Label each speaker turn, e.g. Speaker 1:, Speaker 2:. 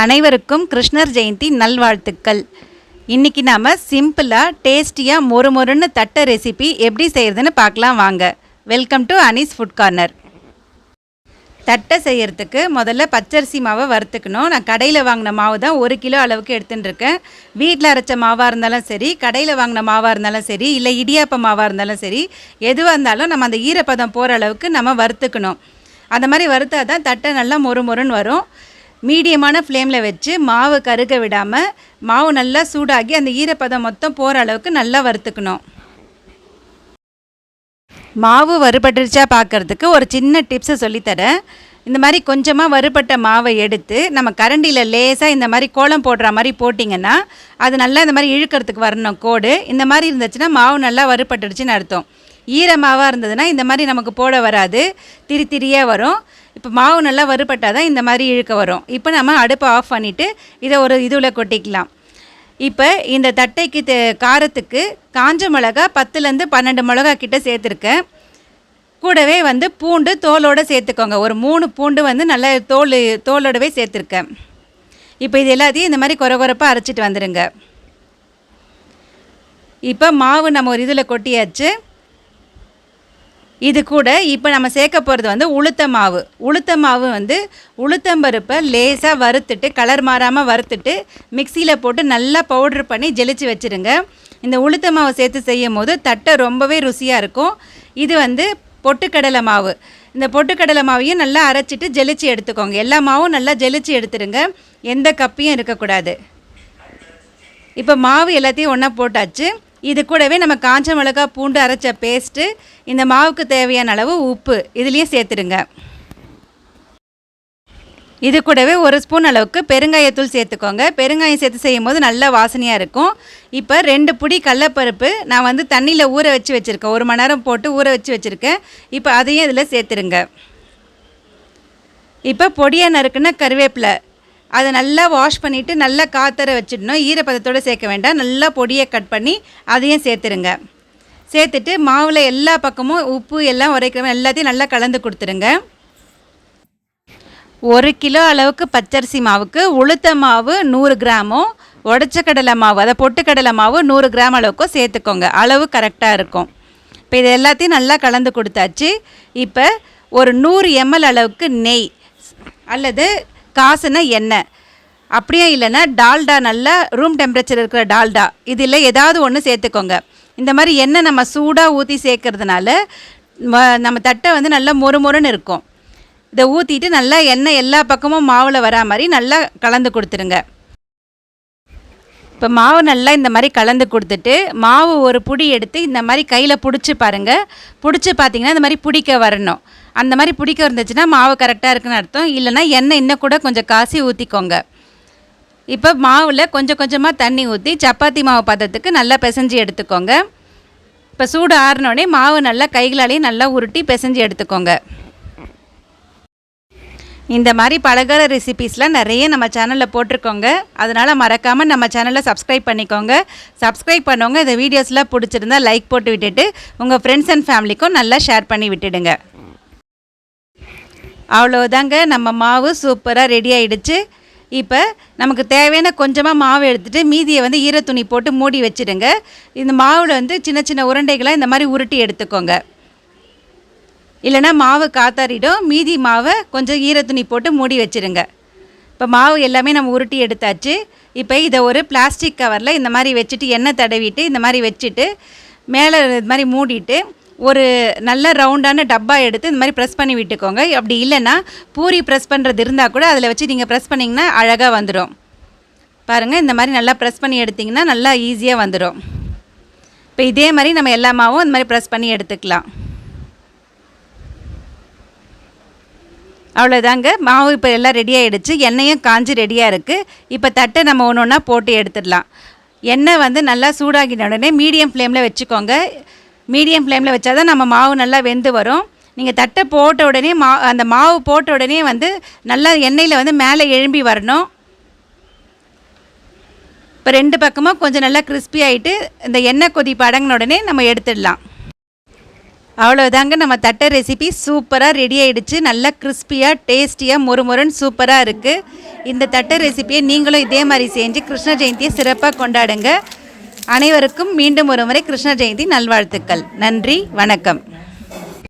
Speaker 1: அனைவருக்கும் கிருஷ்ணர் ஜெயந்தி நல்வாழ்த்துக்கள். இன்றைக்கி நாம் சிம்பிளாக டேஸ்டியாக மொறு மொறுன்னு தட்டை ரெசிபி எப்படி செய்கிறதுன்னு பார்க்கலாம் வாங்க. Welcome to Anees food corner தட்டை செய்கிறதுக்கு முதல்ல பச்சரிசி மாவை வறுத்துக்கணும். நான் கடையில் வாங்கின மாவு தான் ஒரு கிலோ அளவுக்கு எடுத்துன்னு இருக்கேன். வீட்டில் அரைச்ச மாவாக இருந்தாலும் சரி கடையில் வாங்கின மாவாக இருந்தாலும் சரி இல்லை இடியாப்ப மாவாக இருந்தாலும் சரி எதுவாக இருந்தாலும் நம்ம அந்த ஈரப்பதம் போகிற அளவுக்கு நம்ம வறுத்துக்கணும். அந்த மாதிரி வறுத்தா தான் தட்டை நல்லா மொறு மொறுன்னு வரும். மீடியமான ஃப்ளேமில் வச்சு மாவு கருக விடாமல் மாவு நல்லா சூடாகி அந்த ஈரப்பதம் மொத்தம் போகிற அளவுக்கு நல்லா வறுத்துக்கணும். மாவு வறுபட்டுருச்சா பார்க்கறதுக்கு ஒரு சின்ன டிப்ஸை சொல்லித்தரேன். இந்த மாதிரி கொஞ்சமாக வறுபட்ட மாவை எடுத்து நம்ம கரண்டியில் லேசாக இந்த மாதிரி கோலம் போடுற மாதிரி போட்டிங்கன்னா அது நல்லா இந்த மாதிரி இழுக்கிறதுக்கு வரணும் கோடு. இந்த மாதிரி இருந்துச்சுன்னா மாவு நல்லா வறுபட்டுடுச்சுன்னு அர்த்தம். ஈர மாவாக இருந்ததுன்னா இந்த மாதிரி நமக்கு போட வராது. திரி திரியாக வரும். இப்போ மாவு நல்லா வறுபட்டால் தான் இந்த மாதிரி இழுக்க வரும். இப்போ நம்ம அடுப்பை ஆஃப் பண்ணிவிட்டு இதை ஒரு இதுவில் கொட்டிக்கலாம். இப்போ இந்த தட்டைக்கு தே- காரத்துக்கு காஞ்ச மிளகா பத்துலேருந்து பன்னெண்டு மிளகா கிட்ட சேர்த்துருக்கேன். கூடவே வந்து பூண்டு தோலோடு சேர்த்துக்கோங்க. ஒரு மூணு பூண்டு வந்து நல்ல தோல் தோலோடவே சேர்த்துருக்கேன். இப்போ இது எல்லாத்தையும் இந்த மாதிரி கொர கொரப்பாக அரைச்சிட்டு வந்துடுங்க இப்போ மாவு நம்ம ஒரு இதில் கொட்டியாச்சு. இது கூட இப்போ நம்ம சேர்க்க போகிறது வந்து உளுத்த மாவு. உளுத்த மாவு வந்து உளுத்தம்பருப்பை லேசாக வறுத்துட்டு கலர் மாறாமல் வறுத்துட்டு மிக்சியில் போட்டு நல்லா பவுட்ரு பண்ணி ஜெலிச்சு வச்சுருங்க. இந்த உளுத்த மாவு சேர்த்து செய்யும் போது தட்டை ரொம்பவே ருசியாக இருக்கும். இது வந்து பொட்டுக்கடலை மாவு. இந்த பொட்டுக்கடலை மாவையும் நல்லா அரைச்சிட்டு ஜெலிச்சு எடுத்துக்கோங்க. எல்லா மாவும் நல்லா ஜெலிச்சு எடுத்துருங்க. எந்த கப்பியும் இருக்கக்கூடாது. இப்போ மாவு எல்லாத்தையும் ஒன்றா போட்டாச்சு. இது கூடவே நம்ம காஞ்ச மிளகா பூண்டு அரைச்ச பேஸ்ட்டு இந்த மாவுக்கு தேவையான அளவு உப்பு இதுலேயும் சேர்த்துடுங்க. இது கூடவே ஒரு ஸ்பூன் அளவுக்கு பெருங்காயத்தூள் சேர்த்துக்கோங்க. பெருங்காயம் சேர்த்து செய்யும் போது நல்ல வாசனையாக இருக்கும். இப்போ ரெண்டு புடி கடலப்பருப்பு நான் வந்து தண்ணியில் ஊற வச்சு வச்சுருக்கேன். ஒரு மணி நேரம் போட்டு ஊற வச்சு வச்சுருக்கேன். இப்போ அதையும் இதில் சேர்த்துருங்க இப்போ பொடியாக நறுக்குன கருவேப்பிலை அதை நல்லா வாஷ் பண்ணிவிட்டு நல்லா காத்தர வச்சிடணும். ஈரப்பதத்தோடு சேர்க்க வேண்டாம். நல்லா பொடியை கட் பண்ணி அதையும் சேர்த்துருங்க. சேர்த்துட்டு மாவில் எல்லா பக்கமும் உப்பு எல்லாம் உரைக்கிற எல்லாத்தையும் நல்லா கலந்து கொடுத்துருங்க. ஒரு கிலோ அளவுக்கு பச்சரிசி மாவுக்கு உளுத்த மாவு நூறு கிராமும் உடச்ச கடலை மாவு அதை பொட்டுக்கடலை மாவு நூறு கிராம் அளவுக்கும் சேர்த்துக்கோங்க. அளவு கரெக்டாக இருக்கும். இப்போ இது எல்லாத்தையும் நல்லா கலந்து கொடுத்தாச்சு. இப்போ ஒரு நூறு எம்எல் அளவுக்கு நெய் அல்லது காசுன எண்ணெய் அப்படியே இல்லைன்னா டால்டா நல்லா ரூம் டெம்பரேச்சர் இருக்கிற டால்டா. இதில் ஏதாவது ஒன்று சேர்த்துக்கோங்க. இந்த மாதிரி எண்ணெய் நம்ம சூடாக ஊற்றி சேர்க்கறதுனால ம- நம்ம தட்டை வந்து நல்லா மொறு மொறுன்னு இருக்கும். இதை ஊற்றிட்டு நல்லா எண்ணெய் எல்லா பக்கமும் மாவில் வரா மாதிரி நல்லா கலந்து கொடுத்துருங்க. இப்போ மாவு நல்லா இந்த மாதிரி கலந்து கொடுத்துட்டு மாவு ஒரு புடி எடுத்து இந்த மாதிரி கையில் பிடிச்சி பாருங்கள் பிடிச்சி பார்த்தீங்கன்னா இந்த மாதிரி பிடிக்க வரணும். அந்த மாதிரி பிடிக்க இருந்துச்சுன்னா மாவு கரெக்டாக இருக்குன்னு அர்த்தம். இல்லைன்னா எண்ணெய் இன்னும் கூட கொஞ்சம் காசி ஊற்றிக்கோங்க இப்போ மாவில் கொஞ்சம் கொஞ்சமாக தண்ணி ஊற்றி சப்பாத்தி மாவு பதத்துக்கு நல்லா பிசைஞ்சு எடுத்துக்கோங்க. இப்போ சூடு ஆறினோடனே மாவு நல்லா கைகளாலேயே நல்லா உருட்டி பிசைஞ்சு எடுத்துக்கோங்க. இந்த மாதிரி பலகார ரெசிபீஸ்லாம் நிறைய நம்ம சேனலில் போட்டிருக்கோங்க. அதனால் மறக்காமல் நம்ம சேனலை சப்ஸ்கிரைப் பண்ணிக்கோங்க. சப்ஸ்கிரைப் பண்ணவங்க இந்த வீடியோஸ்லாம் பிடிச்சிருந்தா லைக் போட்டு விட்டுட்டு உங்கள் ஃப்ரெண்ட்ஸ் அண்ட் ஃபேமிலிக்கும் நல்லா ஷேர் பண்ணி விட்டுடுங்க. அவ்வளோதாங்க நம்ம மாவு சூப்பராக ரெடி ஆகிடுச்சு இப்போ நமக்கு தேவையான கொஞ்சமாக மாவு எடுத்துகிட்டு மீதியை வந்து ஈரத்துணி போட்டு மூடி வச்சிடுங்க. இந்த மாவில் வந்து சின்ன சின்ன உருண்டைகளாக இந்த மாதிரி உருட்டி எடுத்துக்கோங்க. இல்லைன்னா மாவு காத்தாரிடும். மீதி மாவை கொஞ்சம் ஈரத்துணி போட்டு மூடி வச்சிருங்க. இப்போ மாவு எல்லாமே நம்ம உருட்டி எடுத்தாச்சு. இப்போ இதை ஒரு பிளாஸ்டிக் கவரில் இந்த மாதிரி வச்சுட்டு எண்ணெய் தடவிட்டு இந்த மாதிரி வச்சுட்டு மேலே இது மாதிரி மூடிட்டு ஒரு நல்ல ரவுண்டான டப்பா எடுத்து இந்த மாதிரி ப்ரெஸ் பண்ணி விட்டுக்கோங்க. அப்படி இல்லைன்னா பூரி ப்ரெஸ் பண்ணுறது இருந்தால் கூட அதில் வச்சு நீங்கள் ப்ரெஸ் பண்ணிங்கன்னா அழகாக வந்துடும் பாருங்கள் இந்த மாதிரி நல்லா ப்ரெஸ் பண்ணி எடுத்திங்கன்னா நல்லா ஈஸியாக வந்துடும் இப்போ இதே மாதிரி நம்ம எல்லா மாவும் இந்த மாதிரி ப்ரெஸ் பண்ணி எடுத்துக்கலாம். அவ்வளோதாங்க மாவு இப்போ எல்லாம் ரெடி ஆகிடுச்சு எண்ணெயும் காஞ்சி ரெடியாக இருக்குது இப்போ தட்டை நம்ம ஒன்று ஒன்றா போட்டு எடுத்துடலாம். எண்ணெய் வந்து நல்லா சூடாகின உடனே மீடியம் ஃப்ளேமில் வச்சுக்கோங்க. மீடியம் ஃப்ளேமில் வச்சா தான் நம்ம மாவு நல்லா வெந்து வரும். நீங்கள் தட்டை போட்ட உடனே மா அந்த மாவு போட்ட உடனே வந்து நல்லா எண்ணெயில் வந்து மேலே எழும்பி வரணும். இப்போ ரெண்டு பக்கமும் கொஞ்சம் நல்லா கிறிஸ்பி ஆகிட்டு இந்த எண்ணெய் கொதிப்பு அடங்கின உடனே நம்ம எடுத்துடலாம். அவ்வளோதாங்க நம்ம தட்டை ரெசிபி சூப்பராக ரெடி ஆகிடுச்சு நல்லா கிறிஸ்பியாக டேஸ்டியாக மொறுமொறுன்னு சூப்பராக இருக்குது இந்த தட்டை ரெசிபியை நீங்களும் இதே மாதிரி செஞ்சு கிருஷ்ண ஜெயந்தியை சிறப்பாக கொண்டாடுங்க. அனைவருக்கும் மீண்டும் ஒரு முறை கிருஷ்ண ஜெயந்தி நல்வாழ்த்துக்கள். நன்றி வணக்கம்.